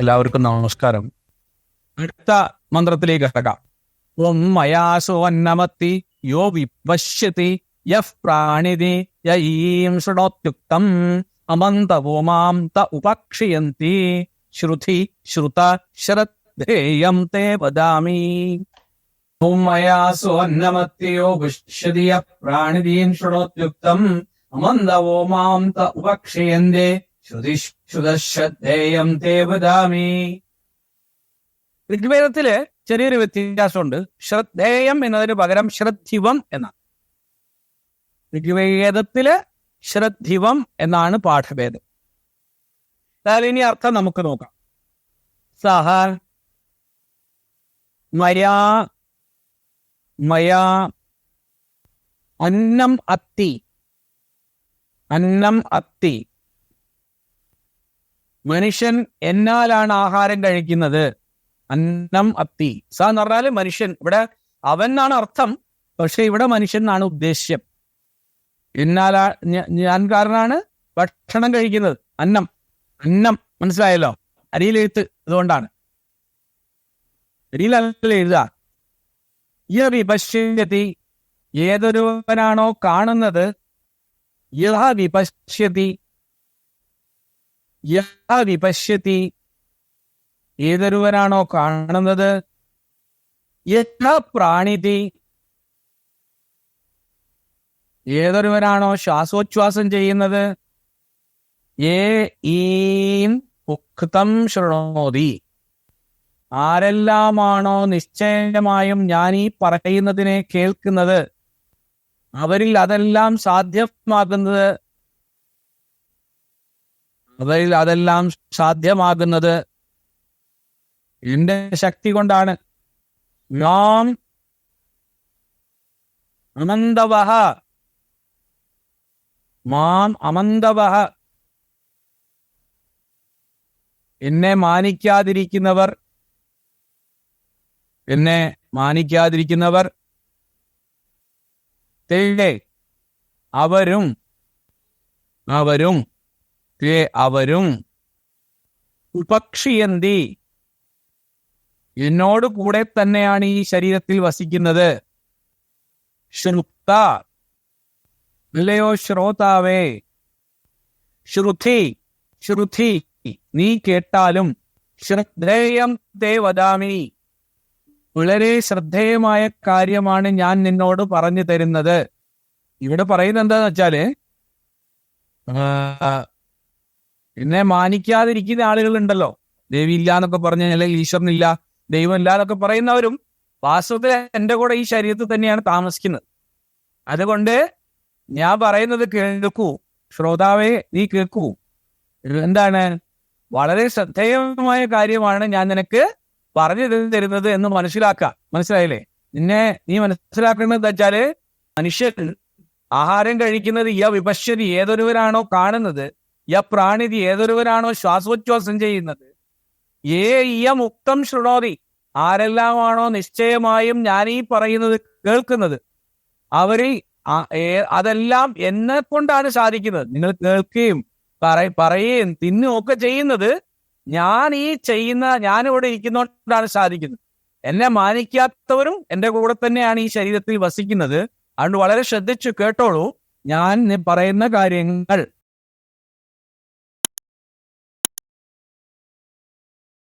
എല്ലാവർക്കും നമസ്കാരം. അടുത്ത മന്ത്രത്തിലേക്ക് കിടക്കാം. ഓം മയാസു അന്നമത്തി യോ വിപശ്യതി യഫ് പ്രാണിതി യീം ശൃണോത്യുക്തം അമന്തവോമാം ത ഉപക്ഷിയന്തി ശ്രുതി ശ്രുത ശ്രദ്ധേയം തേ വദാമി. ഓം മയാസു അന്നമത്തിയോ വിശ്യതി യഃ പ്രാണിതീം ശൃണോത്യുക്തം അമന്തവോമാം ത ഉപക്ഷിയന്തി ഋഗ്വേദത്തിൽ ചെറിയൊരു വ്യത്യാസമുണ്ട്. ശ്രദ്ധേയം എന്നതിന് പകരം ശ്രദ്ധിവം എന്നാണ്. ഋഗ്വേദത്തിൽ ശ്രദ്ധിവം എന്നാണ് പാഠഭേദം. എന്നാൽ ഇനി അർത്ഥം നമുക്ക് നോക്കാം. സഹ മയാ മയാ അന്നം അത്തി. അന്നം അത്തി. മനുഷ്യൻ എന്നാലാണ് ആഹാരം കഴിക്കുന്നത്? അന്നം അത്തി. സ എന്ന് പറഞ്ഞാൽ മനുഷ്യൻ. ഇവിടെ അവൻ എന്നാണ് അർത്ഥം. പക്ഷെ ഇവിടെ മനുഷ്യൻ എന്നാണ് ഉദ്ദേശ്യം. എന്നാലാ ഞാൻ കാരണാണ് ഭക്ഷണം കഴിക്കുന്നത്. അന്നം. അന്നം. മനസ്സിലായല്ലോ? അരിയിലെഴുത്ത് അതുകൊണ്ടാണ് അരിയിലല്ല എഴുതുക യ വിപശ്യതി ഏതൊരുവനാണോ കാണുന്നത് യഥാ വിപശ്യതി യഹ വിപശ്യതി ഏതൊരുവനാണോ കാണുന്നത്? യഹ പ്രാണിതി. ഏതൊരുവനാണോ ശ്വാസോച്ഛ്വാസം ചെയ്യുന്നത്? ഏ ഈം ഉക്തം ശൃണോതി. ആരെല്ലാമാണോ നിശ്ചയമായും ഞാൻ ഈ പറയുന്നതിനെ കേൾക്കുന്നത്? അവരിൽ അതെല്ലാം സാധ്യമാകുന്നത് അവരിൽ അതെല്ലാം സാധ്യമാകുന്നത് എന്റെ ശക്തി കൊണ്ടാണ്. നാം അമന്തവഹ മാം അമന്തവഹ. എന്നെ മാനിക്കാതിരിക്കുന്നവർ എന്നെ മാനിക്കാതിരിക്കുന്നവർ തേ അവരും അവരും തേ അവരും ഉപക്ഷിയന്തി. എന്നോട് കൂടെ തന്നെയാണ് ഈ ശരീരത്തിൽ വസിക്കുന്നത്. ശ്രുക്ത അല്ലയോ ശ്രോതാവേ. ശ്രുതി ശ്രുതി നീ കേട്ടാലും ശ്രദ്ധേയം തേ വദാമി. വളരെ ശ്രദ്ധേയമായ കാര്യമാണ് ഞാൻ നിന്നോട് പറഞ്ഞു തരുന്നത്. ഇവിടെ പറയുന്നത് എന്താന്ന് വെച്ചാൽ എന്നെ മാനിക്കാതിരിക്കുന്ന ആളുകളുണ്ടല്ലോ. ദേവി ഇല്ല എന്നൊക്കെ പറഞ്ഞ അല്ലെങ്കിൽ ഈശ്വരനില്ല ദൈവം ഇല്ല എന്നൊക്കെ പറയുന്നവരും വാസ്തവത്തിൽ എന്റെ കൂടെ ഈ ശരീരത്തിൽ തന്നെയാണ് താമസിക്കുന്നത്. അതുകൊണ്ട് ഞാൻ പറയുന്നത് കേൾക്കൂ. ശ്രോതാവേ നീ കേൾക്കൂ. എന്താണ്? വളരെ ശ്രദ്ധേയമായ കാര്യമാണ് ഞാൻ നിനക്ക് പറഞ്ഞു തരുന്നത് എന്ന് മനസ്സിലാക്കുക. മനസ്സിലായില്ലേ? നിന്നെ നീ മനസ്സിലാക്കേണ്ടത് വെച്ചാൽ മനുഷ്യൻ ആഹാരം കഴിക്കുന്നത് യ വിപശ്യതി ഏതൊരുവരാണോ കാണുന്നത്. യ പ്രാണിതി ഏതൊരുവരാണോ ശ്വാസോച്ഛ്വാസം ചെയ്യുന്നത്? ഏ ഇയ മുക്തം ശൃണോതി. ആരെല്ലാമാണോ നിശ്ചയമായും ഞാൻ ഈ പറയുന്നത് കേൾക്കുന്നത്? അവരിൽ അതെല്ലാം എന്നെ കൊണ്ടാണ് സാധിക്കുന്നത്. നിങ്ങൾ കേൾക്കുകയും പറ പറയുകയും തിന്നുകയും ഒക്കെ ചെയ്യുന്നത് ഞാൻ ഈ ചെയ്യുന്ന ഞാൻ ഇവിടെ ഇരിക്കുന്നതുകൊണ്ടാണ് സാധിക്കുന്നത്. എന്നെ മാനിക്കാത്തവരും എന്റെ കൂടെ തന്നെയാണ് ഈ ശരീരത്തിൽ വസിക്കുന്നത്. അതുകൊണ്ട് വളരെ ശ്രദ്ധിച്ചു കേട്ടോളൂ. ഞാൻ പറയുന്ന കാര്യങ്ങൾ